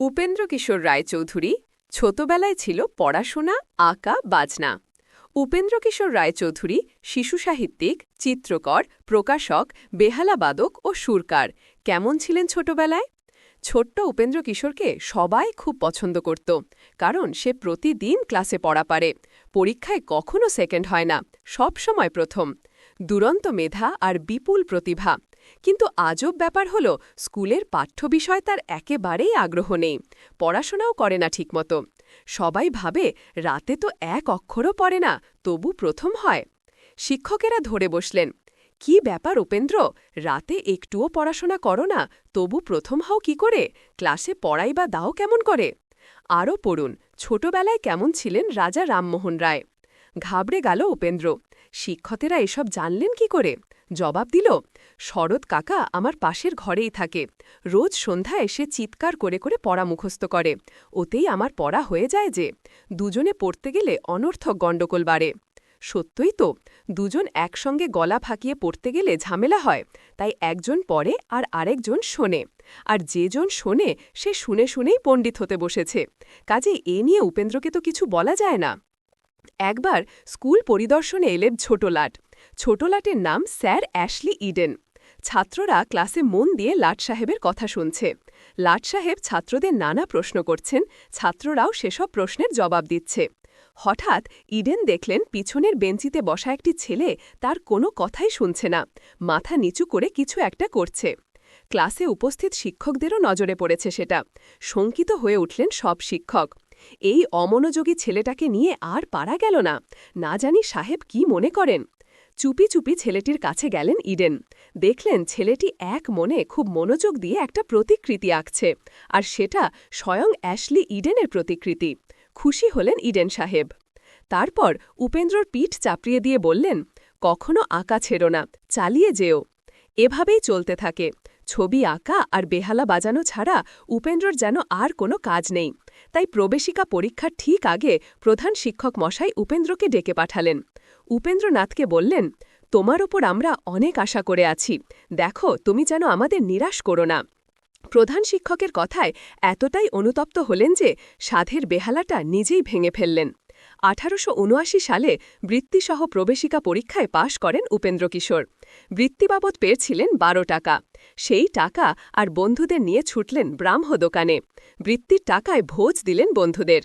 উপেন্দ্র কিশোর রায়চৌধুরী ছোটবেলায় ছিল পড়াশোনা, আঁকা, বাজনা। উপেন্দ্র কিশোর রায়চৌধুরী শিশু সাহিত্যিক, চিত্রকর, প্রকাশক বেহালাবাদক ও সুরকার। কেমন ছিলেন ছোটবেলায়? ছোট্ট উপেন্দ্র কিশোরকে সবাই খুব পছন্দ করত, কারণ সে প্রতিদিন ক্লাসে পড়া পারে। পরীক্ষায় কখনো সেকেন্ড হয় না সব সময় প্রথম। দুরন্ত মেধা আর বিপুল প্রতিভা। কিন্তু আজব ব্যাপার হল, স্কুলের পাঠ্য বিষয় তার একেবারেই আগ্রহ নেই, পড়াশোনাও করে না ঠিকমতো। সবাই ভাবে, রাতে তো এক অক্ষরও পড়ে না, তবু প্রথম হয়। শিক্ষকেরা ধরে বসলেন, কি ব্যাপার উপেন্দ্র, রাতে একটুও পড়াশোনা করো না, তবু প্রথম হও কি করে? ক্লাসে পড়াই বা দাও কেমন করে? আরও পড়ুন, ছোটবেলায় কেমন ছিলেন রাজা রামমোহন রায়? ঘাবড়ে গেল উপেন্দ্র, শিক্ষকেরা এসব জানলেন কি করে? জবাব দিল, শরৎ কাকা আমার পাশের ঘরেই থাকে। রোজ সন্ধ্যা এসে চিৎকার করে করে পড়া মুখস্থ করে। ওতেই আমার পড়া হয়ে যায় যে, দুজনে পড়তে গেলে অনর্থক গণ্ডগোল বাড়ে। সত্যই তো, দুজন একসঙ্গে গলা ফাঁকিয়ে পড়তে গেলে ঝামেলা হয়, তাই একজন পড়ে আর আরেকজন শোনে। আর যেজন শোনে, সে শুনে শুনেই পণ্ডিত হতে বসেছে। কাজে এ নিয়ে উপেন্দ্রকে তো কিছু বলা যায় না। একবার স্কুল পরিদর্শনে এলেন ছোটলাট ছোটলাটের নাম স্যার অ্যাশলি ইডেন। ছাত্ররা ক্লাসে মন দিয়ে লাট সাহেবের কথা শুনছে। লাট সাহেব ছাত্রদের নানা প্রশ্ন করছেন, ছাত্ররাও সেসব প্রশ্নের জবাব দিচ্ছে। হঠাৎ ইডেন দেখলেন পিছনের বেঞ্চিতে বসা একটি ছেলে তার কোনো কথাই শুনছে না, মাথা নিচু করে কিছু একটা করছে। ক্লাসে উপস্থিত শিক্ষকদেরও নজরে পড়েছে সেটা। শঙ্কিত হয়ে উঠলেন সব শিক্ষক। এই অমনোযোগী ছেলেটাকে নিয়ে আর পারা গেল না। না জানি সাহেব কি মনে করেন। চুপি চুপি ছেলেটির কাছে গেলেন ইডেন। দেখলেন ছেলেটি এক মনে খুব মনোযোগ দিয়ে একটা প্রতিকৃতি আঁকছে, আর সেটা স্বয়ং অ্যাশলি ইডেনের প্রতিকৃতি। খুশি হলেন ইডেন সাহেব। তারপর উপেন্দ্রর পিঠ চাপড়িয়ে দিয়ে বললেন, কখনো আঁকা ছেড়ো না, চালিয়ে যেও। এভাবেই চলতে থাকে। ছবি আঁকা আর বেহালা বাজানো ছাড়া উপেন্দ্রর যেন আর কোনো কাজ নেই। তাই প্রবেশিকা পরীক্ষার ঠিক আগে প্রধান শিক্ষক মশাই উপেন্দ্রকে ডেকে পাঠালেন। উপেন্দ্রনাথকে বললেন, তোমার ওপর আমরা অনেক আশা করে আছি। দেখো, তুমি যেন আমাদের নিরাশ করো না। প্রধান শিক্ষকের কথায় এতটাই অনুতপ্ত হলেন যে সাধের বেহালাটা নিজেই ভেঙে ফেললেন। আঠারোশো উনআশি সালে বৃত্তিসহ প্রবেশিকা পরীক্ষায় পাশ করেন উপেন্দ্র কিশোর। বৃত্তি বাবদ পেয়েছিলেন বারো টাকা। সেই টাকা আর বন্ধুদের নিয়ে ছুটলেন ব্রাহ্ম দোকানে বৃত্তির টাকায় ভোজ দিলেন বন্ধুদের।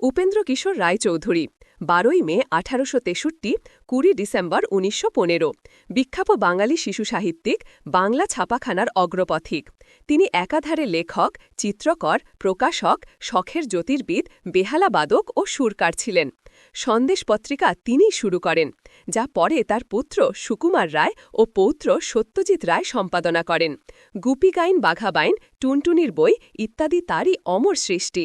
উপেন্দ্র কিশোর রায়চৌধুরী। বারোই মে আঠারোশো তেষট্টি, কুড়ি ডিসেম্বর উনিশশো পনেরো। বিখ্যাত বাঙালি শিশু সাহিত্যিক, বাংলা ছাপাখানার অগ্রপথিক। তিনি একাধারে লেখক, চিত্রকর, প্রকাশক, শখের জ্যোতির্বিদ বেহালাবাদক ও সুরকার ছিলেন। সন্দেশ পত্রিকা তিনিই শুরু করেন, যা পরে তার পুত্র সুকুমার রায় ও পৌত্র সত্যজিৎ রায় সম্পাদনা করেন। গুপিগাইন বাঘাবাইন, টুনটুনির বই ইত্যাদি তারই অমর সৃষ্টি।